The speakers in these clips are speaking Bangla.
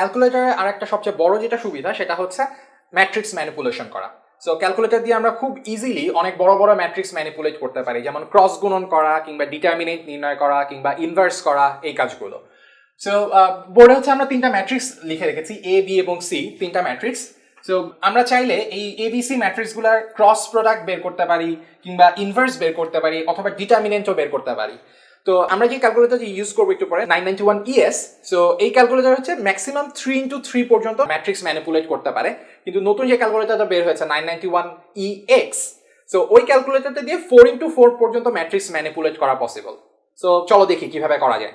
ক্যালকুলেটরের আর একটা সবচেয়ে বড় যেটা সুবিধা, সেটা হচ্ছে ম্যাট্রিক্স ম্যানিপুলেশন করা। সো ক্যালকুলেটর দিয়ে আমরা খুব ইজিলি অনেক বড় বড় ম্যাট্রিক্স ম্যানিপুলেট করতে পারি, যেমন ক্রস গুণন করা, কিংবা ডিটারমিনেট নির্ণয় করা, কিংবা ইনভার্স করা, এই কাজগুলো। সো বোর্ডে হচ্ছে আমরা তিনটা ম্যাট্রিক্স লিখে রেখেছি এ বি এবং সি তিনটা ম্যাট্রিক্স সো আমরা চাইলে এই এবিসি ম্যাট্রিক্সগুলোর ক্রস প্রোডাক্ট বের করতে পারি, কিংবা ইনভার্স বের করতে পারি, অথবা ডিটারমিনেন্টও বের করতে পারি। তো আমরা যে ক্যালকুলেটর ইউজ করব একটু পরে? Nine ninety one ES so এই ক্যালকুলেটর হচ্ছে ম্যাক্সিমাম থ্রি ইন্টু থ্রি পর্যন্ত ম্যাট্রিক্স ম্যানিপুলেট করতে পারে। কিন্তু নতুন যে ক্যালকুলেটরটা বের হয়েছে nine ninety one E X so ওই ক্যালকুলেটরটা দিয়ে ফোর ইন্টু ফোর পর্যন্ত ম্যাট্রিক্স ম্যানিপুলেট করা পসিবল সো চলো দেখি কীভাবে করা যায়।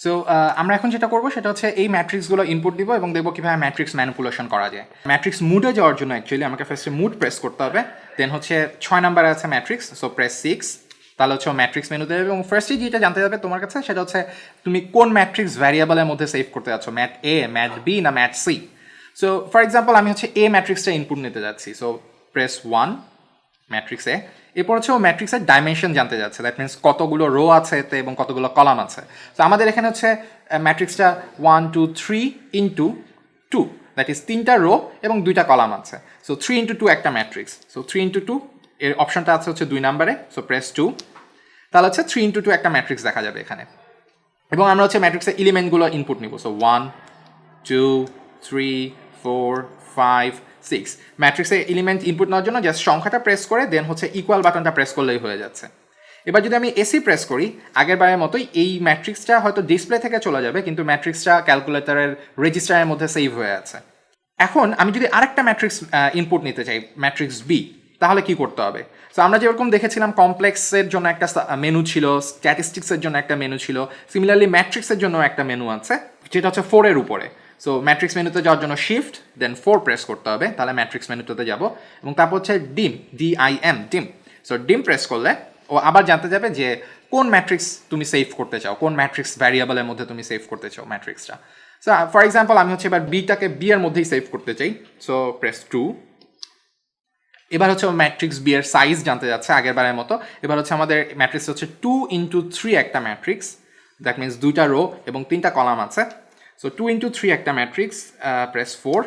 সো আমরা এখন যেটা করব সেটা হচ্ছে এই ম্যাট্রিক্সগুলো ইনপুট দিব এবং দেখব কীভাবে ম্যাট্রিক্স ম্যানিপুলেশন করা যায়। ম্যাট্রিক্স মুডে যাওয়ার জন্য অ্যাকচুয়ালি আমাকে ফার্স্টে মুড প্রেস করতে হবে দেন হচ্ছে ছয় নাম্বারে আছে ম্যাট্রিক্স সো প্রেস সিক্স তাহলে হচ্ছে ম্যাট্রিক্স মেনুতে দেবে এবং ফার্স্টে যেটা জানতে যাবে তোমার কাছে সেটা হচ্ছে তুমি কোন ম্যাট্রিক্স ভ্যারিয়েবলের মধ্যে সেভ করতে যাচ্ছ? ম্যাট এ ম্যাট বি না mat C so for example আমি হচ্ছে এ ম্যাট্রিক্সটা ইনপুট নিতে যাচ্ছি। সো প্রেস ওয়ান ম্যাট্রিক্সে এরপর হচ্ছে ও ম্যাট্রিক্সের ডাইমেনশন জানতে যাচ্ছে। দ্যাট মিনস কতগুলো রো আছে এতে এবং কতগুলো কলাম আছে। তো আমাদের এখানে হচ্ছে ম্যাট্রিক্সটা one two three into two that is তিনটা রো এবং দুইটা কলাম আছে। সো থ্রি ইন্টু টু একটা matrix so three into two এর অপশনটা আছে হচ্ছে দুই নাম্বারে সো প্রেস টু তাহলে হচ্ছে থ্রি ইন্টু টু একটা ম্যাট্রিক্স দেখা যাবে এখানে। এবং আমরা হচ্ছে ম্যাট্রিক্সের এলিমেন্টগুলো ইনপুট নিব। So one two three four five six ম্যাট্রিক্সের এলিমেন্ট ইনপুট নেওয়ার জন্য জাস্ট সংখ্যাটা প্রেস করে দেন হচ্ছে ইকুয়াল বাটনটা প্রেস করলেই হয়ে যাচ্ছে। এবার যদি আমি এসি প্রেস করি, আগের বারের মতোই এই ম্যাট্রিক্সটা হয়তো ডিসপ্লে থেকে চলে যাবে, কিন্তু ম্যাট্রিক্সটা ক্যালকুলেটরের রেজিস্টারের মধ্যে সেভ হয়ে আছে। এখন আমি যদি আরেকটা ম্যাট্রিক্স ইনপুট নিতে চাই ম্যাট্রিক্স বি তাহলে কি করতে হবে? সো আমরা যেরকম দেখেছিলাম কমপ্লেক্সের জন্য একটা মেনু ছিল স্ট্যাটিস্টিক্সের জন্য একটা মেনু ছিল সিমিলারলি ম্যাট্রিক্সের জন্য একটা মেনু আছে, যেটা হচ্ছে ফোরের উপরে। সো ম্যাট্রিক্স মেনুতে যাওয়ার জন্য শিফট দেন ফোর প্রেস করতে হবে, তাহলে ম্যাট্রিক্স মেনুতে যাব। এবং তারপর হচ্ছে dim D I M dim so dim press করলে ও আবার জানতে যাবে যে কোন ম্যাট্রিক্স তুমি সেভ করতে চাও, কোন ম্যাট্রিক্স ভ্যারিয়েবলের মধ্যে তুমি সেভ করতে চাও ম্যাট্রিক্সটা সো ফর এক্সাম্পল আমি হচ্ছে এবার বিটাকে বি এর মধ্যেই সেভ করতে চাই। সো প্রেস টু এবার হচ্ছে ম্যাট্রিক্স বি এর সাইজ জানতে যাচ্ছে আগের বারের মতো। এবার হচ্ছে আমাদের ম্যাট্রিক্স হচ্ছে টু ইন্টু থ্রি একটা ম্যাট্রিক্স দ্যাট মিনস দুইটা রো এবং তিনটা কলাম আছে। সো টু ইন্টু থ্রি একটা ম্যাট্রিক্স প্রেস ফোর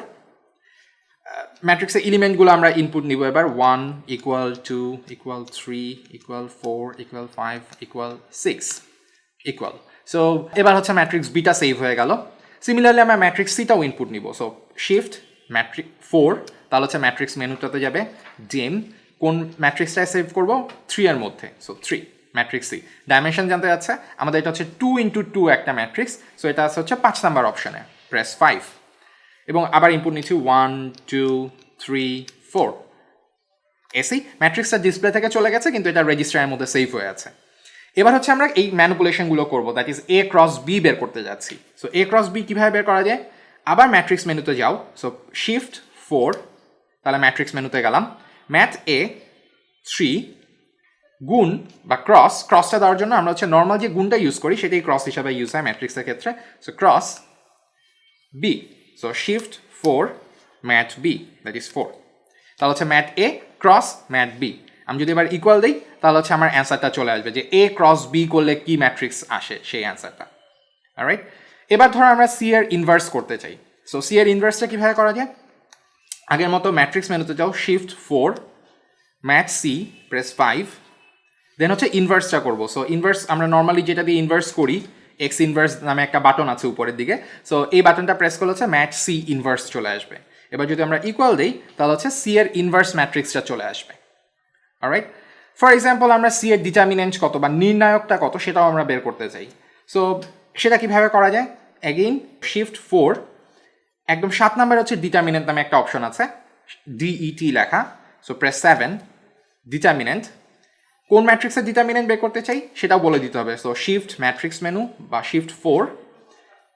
ম্যাট্রিক্সের এলিমেন্টগুলো আমরা ইনপুট নিব এবার। One equal two equal three equal four equal five equal six equal so এবার হচ্ছে ম্যাট্রিক্স বিটা সেভ হয়ে গেল। সিমিলারলি আমরা ম্যাট্রিক্স সিটাও ইনপুট নিব। সো শিফট ম্যাট্রিক ফোর তাহলে হচ্ছে ম্যাট্রিক্স মেনুটাতে যাবে ডিম কোন ম্যাট্রিক্সটায় সেভ করব? থ্রি এর মধ্যে। So three matrix C dimension জানতে যাচ্ছে আমাদের এটা হচ্ছে টু ইন্টু টু একটা ম্যাট্রিক্স সো এটা আছে হচ্ছে পাঁচ নাম্বার অপশনে প্রেস ফাইভ এবং আবার ইনপুট নিচ্ছি one two three four AC ম্যাট্রিক্সটা ডিসপ্লে থেকে চলে গেছে, কিন্তু এটা রেজিস্টারের মধ্যে সেভ হয়ে আছে। এবার হচ্ছে আমরা এই ম্যানুপুলেশনগুলো করব। That is A cross B বের করতে যাচ্ছি। সো এ ক্রস বি কীভাবে বের করা যায়? আবার ম্যাট্রিক্স মেনুতে যাও। সো শিফট ফোর তাহলে ম্যাট্রিক্স মেনুতে গেলাম। ম্যাথ এ থ্রি গুণ বা ক্রস ক্রসটা দেওয়ার জন্য আমরা হচ্ছে নর্মাল যে গুণটা ইউজ করি, সেটাই ক্রস হিসাবে ইউজ হয় ম্যাট্রিক্সের ক্ষেত্রে। So cross B so shift four mat B that is four তাহলে হচ্ছে mat A cross mat B আমি যদি এবার ইকুয়াল দিই, তাহলে হচ্ছে আমার অ্যান্সারটা চলে আসবে যে এ ক্রস বি করলে কি ম্যাট্রিক্স আসে, সেই অ্যান্সারটা রাইট এবার ধরো আমরা সি এর ইনভার্স করতে চাই। সো সি এর ইনভার্সটা কীভাবে করা যায়? আগের মতো ম্যাট্রিক্স মেনুতে যাও shift four mat C press five then হচ্ছে ইনভার্সটা করব। সো ইনভার্স আমরা নর্মালি যেটা দিয়ে ইনভার্স করি এক্স ইনভার্স নামে একটা বাটন আছে উপরের দিকে। সো এই বাটনটা প্রেস করলে হচ্ছে ম্যাট সি ইনভার্স চলে আসবে। এবার যদি আমরা ইকুয়াল দিই, তাহলে হচ্ছে সি এর ইনভার্স ম্যাট্রিক্সটা চলে আসবে। রাইট ফর এক্সাম্পল আমরা সি এর ডিটারমিনেন্ট কত বা নির্ণায়কটা কত সেটাও আমরা বের করতে চাই। সো সেটা কীভাবে করা যায়? অ্যাগেইন শিফট ফোর একদম সাত নাম্বার হচ্ছে ডিটারমিনেন্ট নামে একটা অপশন আছে। ডিইটি লেখা। সো প্রেস সেভেন ডিটারমিনেন্ট কোন ম্যাট্রিক্সের ডিটারমিনেন্ট বের করতে চাই? সেটাও বলে দিতে হবে। সো শিফট ম্যাট্রিক্স মেনু বা শিফট ফোর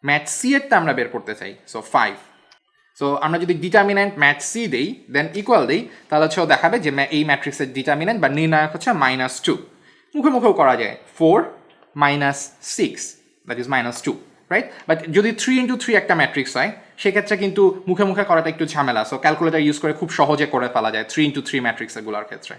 ম্যাট সি এরটা আমরা বের করতে চাই। সো ফাইভ সো আমরা যদি ডিটারমিনেন্ট ম্যাট সি দেই দেন ইকুয়াল দিই, তাহলে হচ্ছে ও দেখাবে যে এই ম্যাট্রিক্সের ডিটারমিনেন্ট বা নির্ণায়ক হচ্ছে মাইনাস টু মুখে মুখেও করা যায়। Four minus six that is minus two right but যদি থ্রি ইন্টু থ্রি একটা ম্যাট্রিক্স হয়, সেক্ষেত্রে কিন্তু মুখে মুখে করাটা একটু ঝামেলা। সো ক্যালকুলেটার ইউজ করে খুব সহজে করে ফেলা যায় থ্রি ইন্টু থ্রি ম্যাট্রিক্স এগুলোর ক্ষেত্রে।